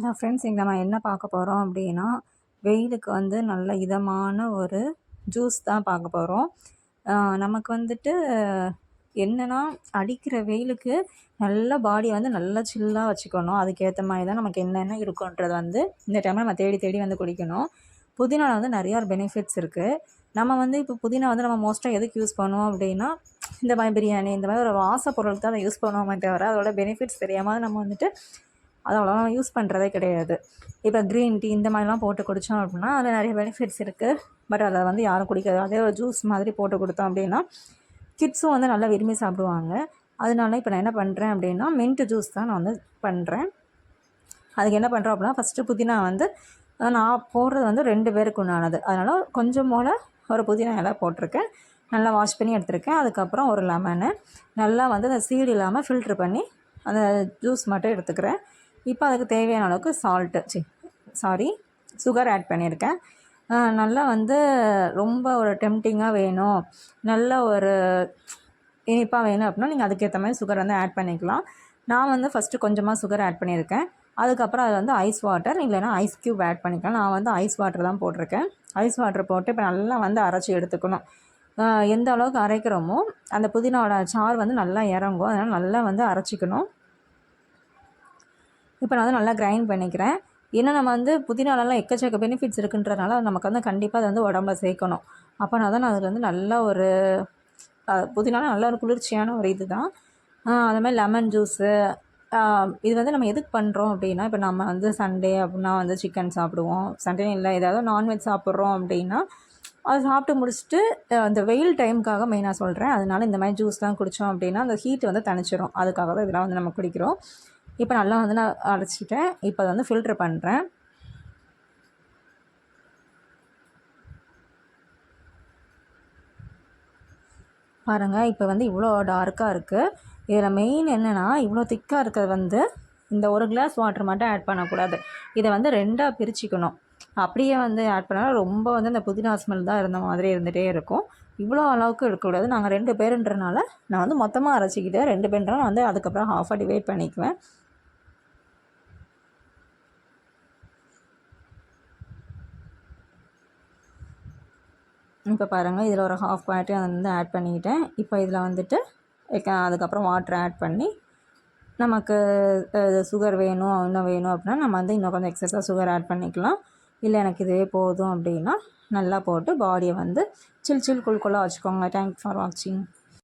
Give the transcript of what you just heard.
Hello friends இங்கே நம்ம என்ன பார்க்க போகிறோம் அப்படின்னா வெயிலுக்கு வந்து நல்ல இதமான ஒரு ஜூஸ் தான் பார்க்க போகிறோம் நமக்கு வந்துட்டு என்னென்னா அடிக்கிற வெயிலுக்கு நல்ல பாடியை வந்து நல்லா சில்லாக வச்சுக்கணும். அதுக்கேற்ற மாதிரி தான் நமக்கு என்னென்ன இருக்குன்றது வந்து இந்த டைமில் நம்ம தேடி தேடி வந்து குடிக்கணும். புதினாவில் வந்து நிறையா பெனிஃபிட்ஸ் இருக்குது நம்ம வந்து இப்போ புதினா வந்து நம்ம மோஸ்ட்டாக எதுக்கு யூஸ் பண்ணுவோம் அப்படின்னா இந்த மாதிரி பிரியாணி இந்த மாதிரி ஒரு வாச பொருளுக்கு தான் அதை யூஸ் பண்ணுவோமே தவிர அதோட பெனிஃபிட்ஸ் தெரியாமல் நம்ம வந்துட்டு அதை அவ்வளோவா யூஸ் பண்ணுறதே கிடையாது. இப்போ க்ரீன் டீ இந்த மாதிரிலாம் போட்டு குடித்தோம் அப்படின்னா அதில் நிறைய பெனிஃபிட்ஸ் இருக்குது பட் அதை வந்து யாரும் குடிக்காது. அதே ஒரு ஜூஸ் மாதிரி போட்டு கொடுத்தோம் அப்படின்னா கிட்ஸும் வந்து நல்லா விரும்பி சாப்பிடுவாங்க. அதனால இப்போ நான் என்ன பண்ணுறேன் அப்படின்னா மின்ட் ஜூஸ் தான் நான் வந்து பண்ணுறேன் அதுக்கு என்ன பண்ணுறோம் அப்படின்னா ஃபஸ்ட்டு புதினா வந்து நான் போடுறது வந்து ரெண்டு பேருக்கு உண்டானது. அதனால் கொஞ்சம் போல் ஒரு புதினா இலை போட்டிருக்கேன். நல்லா வாஷ் பண்ணி எடுத்திருக்கேன். அதுக்கப்புறம் ஒரு லெமனு நல்லா வந்து அந்த சீடு இல்லாமல் ஃபில்ட்ரு பண்ணி அந்த ஜூஸ் மட்டும் எடுத்துக்கிறேன். இப்போ அதுக்கு தேவையான அளவுக்கு சால்ட்டு சி சாரி சுகர் ஆட் பண்ணியிருக்கேன். நல்லா வந்து ரொம்ப ஒரு டெம்டிங்காக வேணும். நல்ல ஒரு இனிப்பாக வேணும் அப்படின்னா நீங்கள் அதுக்கேற்ற மாதிரி சுகர் வந்து ஆட் பண்ணிக்கலாம். நான் வந்து ஃபஸ்ட்டு கொஞ்சமாக சுகர் ஆட் பண்ணியிருக்கேன். அதுக்கப்புறம் அதில் வந்து ஐஸ் வாட்டர் இல்லைனா ஐஸ் க்யூப் ஆட் பண்ணிக்கலாம். நான் வந்து ஐஸ் வாட்டர் தான் போட்டிருக்கேன். ஐஸ் வாட்டர் போட்டு இப்போ நல்லா வந்து அரைச்சி எடுத்துக்கணும். எந்த அளவுக்கு அரைக்கிறோமோ அந்த புதினாவோட சார் வந்து நல்லா இறங்கும். அதனால் நல்லா வந்து அரைச்சிக்கணும். இப்போ நான் வந்து நல்லா கிரைண்ட் பண்ணிக்கிறேன். ஏன்னா நம்ம வந்து புதினாலலாம் எக்கச்சக்க பெனிஃபிட்ஸ் இருக்குன்றதுனால நமக்கு வந்து கண்டிப்பாக அதை வந்து உடம்ப சேர்க்கணும். அப்போ நான் தான் அதில் வந்து நல்ல ஒரு புதினால நல்ல ஒரு குளிர்ச்சியான ஒரு இது தான் அது மாதிரி லெமன் ஜூஸு இது வந்து நம்ம எதுக்கு பண்ணுறோம் அப்படின்னா இப்போ நம்ம வந்து சண்டே அப்படின்னா வந்து சிக்கன் சாப்பிடுவோம். சண்டே இல்லை ஏதாவது நான்வெஜ் சாப்பிட்றோம் அப்படின்னா அதை சாப்பிட்டு முடிச்சுட்டு அந்த வெயில் டைமுக்காக மெயினாக சொல்கிறேன் அதனால இந்த மாதிரி ஜூஸ்லாம் குடித்தோம் அப்படின்னா அந்த ஹீட் வந்து தணிச்சிரும். அதுக்காக தான் இதெல்லாம் வந்து நம்ம குடிக்கிறோம். இப்போ நல்லா வந்து நான் அரைச்சிட்டேன் இப்போ அதை வந்து ஃபில்ட்ரு பண்ணுறேன் பாருங்கள் இப்போ வந்து இவ்வளோ டார்க்காக இருக்குது இதில் மெயின் என்னென்னா இவ்வளோ திக்காக இருக்கிறது வந்து இந்த ஒரு கிளாஸ் வாட்டர் மட்டும் ஆட் பண்ணக்கூடாது. இதை வந்து ரெண்டாக பிரிச்சுக்கணும். அப்படியே வந்து ஆட் பண்ணால் ரொம்ப வந்து அந்த புதினா ஸ்மெல் தான் இருந்த மாதிரி இருந்துகிட்டே இருக்கும். இவ்வளோ அளவுக்கு இருக்கக்கூடாது நாங்கள் ரெண்டு பேருன்றனால நான் வந்து மொத்தமாக அரைச்சிக்கிட்டு ரெண்டு பேருன்றனால வந்து அதுக்கப்புறம் ஹாஃபாக டிவைட் பண்ணிக்குவேன். இப்போ பாருங்கள் இதில் ஒரு ஹாஃப் பாயிண்ட்டு வந்து ஆட் பண்ணிக்கிட்டேன். இப்போ இதில் வந்துட்டு அதுக்கப்புறம் வாட்டர் ஆட் பண்ணி நமக்கு சுகர் வேணும் இன்னும் வேணும் அப்படின்னா நம்ம வந்து இன்னும் கொஞ்சம் எக்ஸஸாக சுகர் ஆட் பண்ணிக்கலாம். இல்லை எனக்கு இதுவே போதும் அப்படின்னா நல்லா போட்டு பாடியை வந்து சில் சில் குழுக்குள்ளாக வச்சுக்கோங்க. தேங்க்ஸ் ஃபார் வாட்சிங்